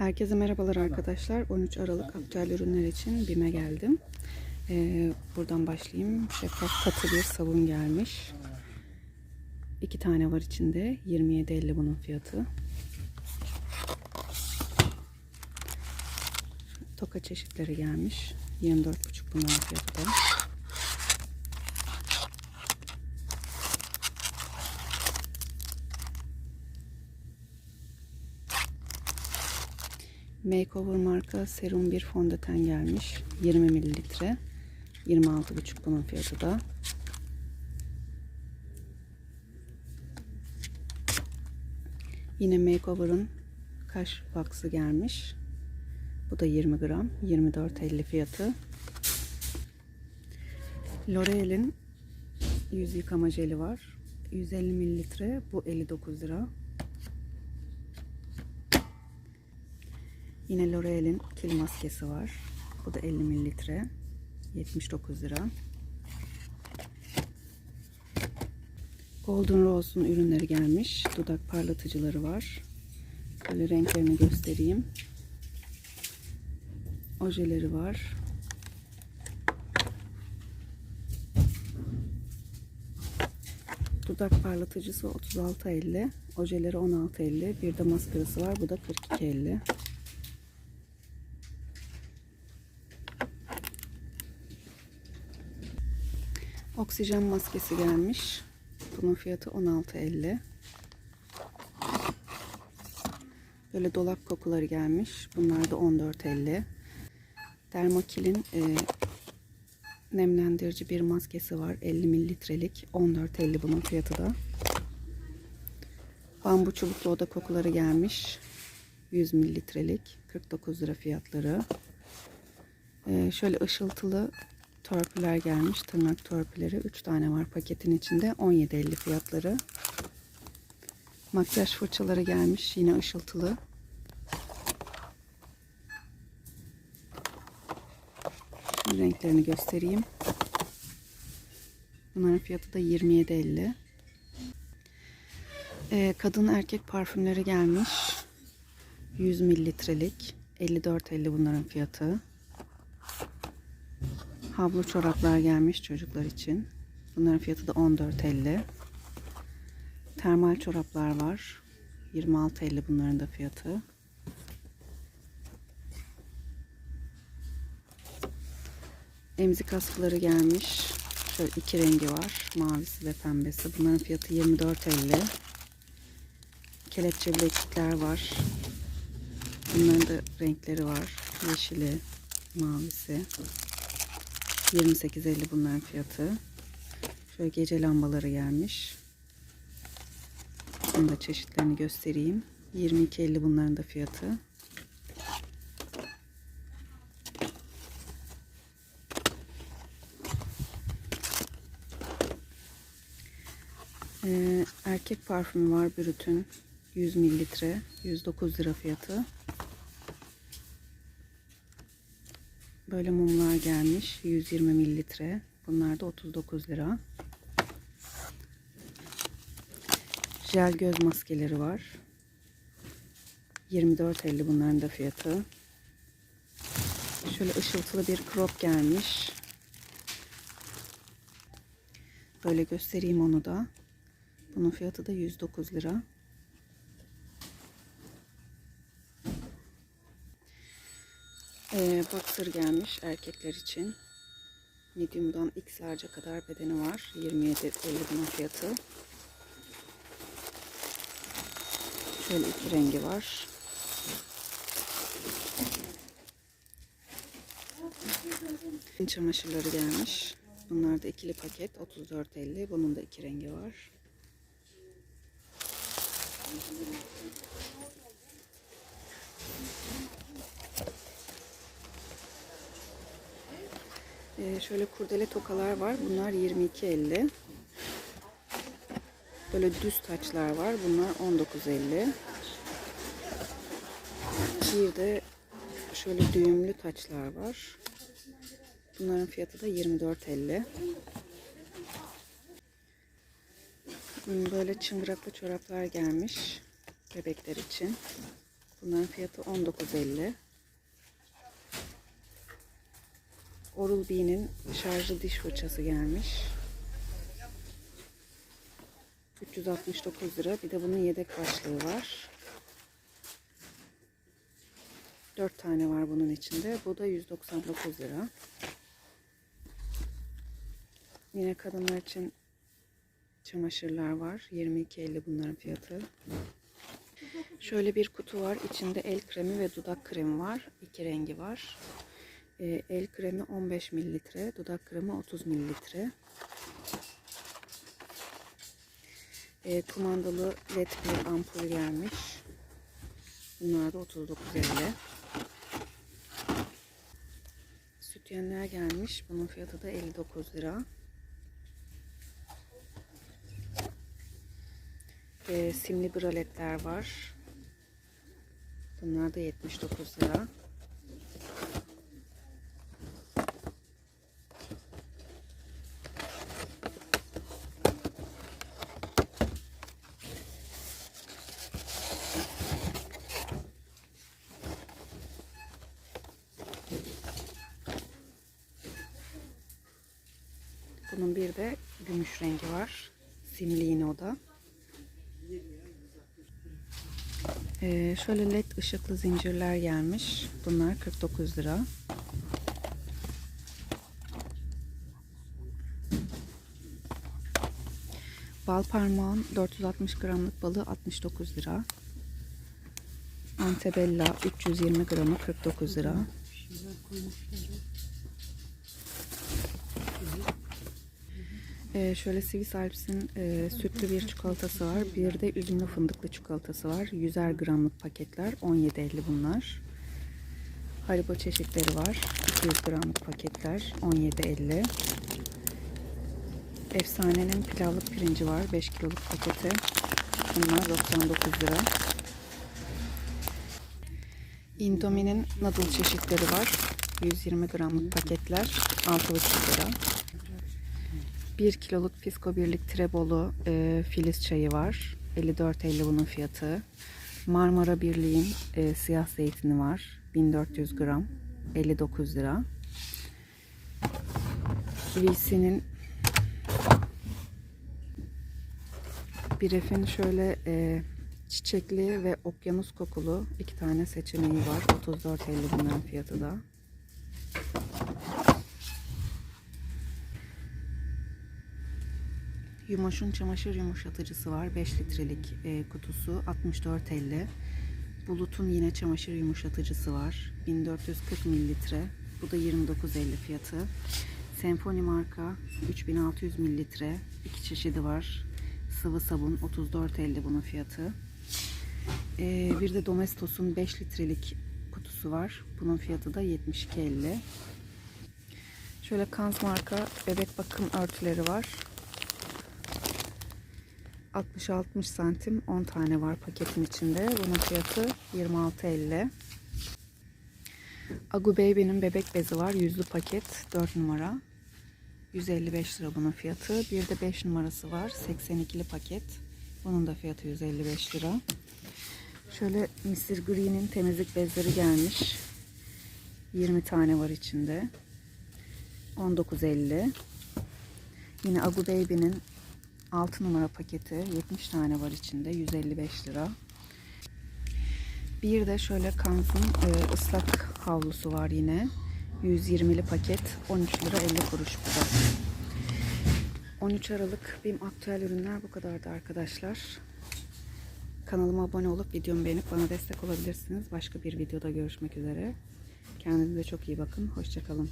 Herkese merhabalar arkadaşlar. 13 Aralık aktüel ürünler için BİM'e geldim. Ee, buradan başlayayım. Şeffaf katı bir sabun gelmiş. İki tane var içinde. 27.50 bunun fiyatı. Toka çeşitleri gelmiş. 24.5 bunların fiyatı da. Makeover marka serum bir fondöten gelmiş. 20 mililitre. 26,5 bunun fiyatı da. Yine Makeover'ın kaş baksı gelmiş. Bu da 20 gram. 24,50 fiyatı. L'Oreal'in yüz yıkama jeli var. 150 mililitre. Bu 59 lira. Yine L'Oreal'in kil maskesi var. Bu da 50 mililitre. 79 lira. Golden Rose'un ürünleri gelmiş. Dudak parlatıcıları var. Böyle renklerini göstereyim. Ojeleri var. Dudak parlatıcısı 36.50. Ojeleri 16.50. Bir de maskarası var. Bu da 42.50. Oksijen maskesi gelmiş. Bunun fiyatı 16.50. Böyle dolap kokuları gelmiş. Bunlar da 14.50. Dermokil'in e, nemlendirici bir maskesi var. 50 mililitrelik. 14.50 bunun fiyatı da. Bambu çubuklu oda kokuları gelmiş. 100 mililitrelik. 49 lira fiyatları. E, şöyle ışıltılı törpüler gelmiş. Tırnak törpüleri. 3 tane var paketin içinde. 17.50 fiyatları. Makyaj fırçaları gelmiş. Yine ışıltılı. Şimdi renklerini göstereyim. Bunların fiyatı da 27.50. Ee, kadın erkek parfümleri gelmiş. 100 mililitrelik. 54.50 bunların fiyatı. Havlu çoraplar gelmiş çocuklar için. Bunların fiyatı da 14.50. Termal çoraplar var. 26.50 bunların da fiyatı. Emzik askıları gelmiş. Şöyle iki rengi var. Mavisi ve pembesi. Bunların fiyatı 24.50. Kelepçe bileklikler var. Bunların da renkleri var. Yeşili, mavisi. 28.50 bunların fiyatı. Şöyle gece lambaları gelmiş. Bunun da çeşitlerini göstereyim. 22.50 bunların da fiyatı. Ee, erkek parfümü var Brüt'ün 100 mililitre 109 lira fiyatı. Böyle mumlar gelmiş 120 mililitre. Bunlar da 39 lira. Jel göz maskeleri var. 24.50 bunların da fiyatı. Şöyle ışıltılı bir crop gelmiş. Böyle göstereyim onu da. Bunun fiyatı da 109 lira. Ee, boxer gelmiş erkekler için. Medium'dan X large'a kadar bedeni var. 27.50 bunun fiyatı. Şöyle iki rengi var. Çamaşırları gelmiş. Bunlar da ikili paket 34.50. Bunun da iki rengi var. Ee, şöyle kurdele tokalar var. Bunlar 22.50. Böyle düz taçlar var. Bunlar 19.50. Bir de şöyle düğümlü taçlar var. Bunların fiyatı da 24.50. Hmm, Böyle çıngıraklı çoraplar gelmiş bebekler için. Bunların fiyatı 19.50. Oral-B'nin şarjlı diş fırçası gelmiş. 369 lira. Bir de bunun yedek başlığı var. 4 tane var bunun içinde. Bu da 199 lira. Yine kadınlar için çamaşırlar var. 22.50 bunların fiyatı. Şöyle bir kutu var. İçinde el kremi ve dudak kremi var. İki rengi var. Ee, el kremi 15 mililitre, dudak kremi 30 mililitre. Ee, kumandalı led bir ampul gelmiş. Bunlar da 39.50. Sütyenler gelmiş. Bunun fiyatı da 59 lira. Ee, simli braletler var. Bunlar da 79 lira. Bunun bir de gümüş rengi var. Simli o da. Ee, şöyle led ışıklı zincirler gelmiş. Bunlar 49 lira. Bal parmağın 460 gramlık balı 69 lira. Antebella 320 gramı 49 lira. Ee, şöyle Swiss Alps'in e, sütlü bir çikolatası var. Bir de üzümlü fındıklı çikolatası var. 100'er gramlık paketler. 17.50 bunlar. Haribo çeşitleri var. 200 gramlık paketler. 17.50. Efsanenin pilavlık pirinci var. 5 kiloluk paketi. Bunlar 99 lira. Indomie'nin noodle çeşitleri var. 120 gramlık paketler. 6,5 lira. 1 kiloluk Fisko Birlik Trebolu e, Filiz çayı var. 54.50 bunun fiyatı. Marmara Birliği'nin e, siyah zeytini var. 1400 gram. 59 lira. VC'nin Biref'in şöyle e, çiçekli ve okyanus kokulu iki tane seçeneği var. 34.50 bunların fiyatı da. Yumaş'ın çamaşır yumuşatıcısı var. 5 litrelik e, kutusu 64.50. Bulut'un yine çamaşır yumuşatıcısı var. 1440 mililitre. Bu da 29.50 fiyatı. Senfoni marka 3600 mililitre. İki çeşidi var. Sıvı sabun 34.50 bunun fiyatı. E, bir de Domestos'un 5 litrelik kutusu var. Bunun fiyatı da 72.50. Şöyle Kans marka bebek bakım örtüleri var. 60-60 santim 10 tane var paketin içinde. Bunun fiyatı 26.50. Agu Baby'nin bebek bezi var. Yüzlü paket 4 numara. 155 lira bunun fiyatı. Bir de 5 numarası var. 82'li paket. Bunun da fiyatı 155 lira. Şöyle Mr. Green'in temizlik bezleri gelmiş. 20 tane var içinde. 19.50. Yine Agu Baby'nin 6 numara paketi 70 tane var içinde 155 lira. Bir de şöyle Kanz'ın e, ıslak havlusu var yine. 120'li paket 13 lira 50 kuruş bu da. 13 Aralık benim aktüel ürünler bu kadardı arkadaşlar. Kanalıma abone olup videomu beğenip bana destek olabilirsiniz. Başka bir videoda görüşmek üzere. Kendinize çok iyi bakın. Hoşçakalın.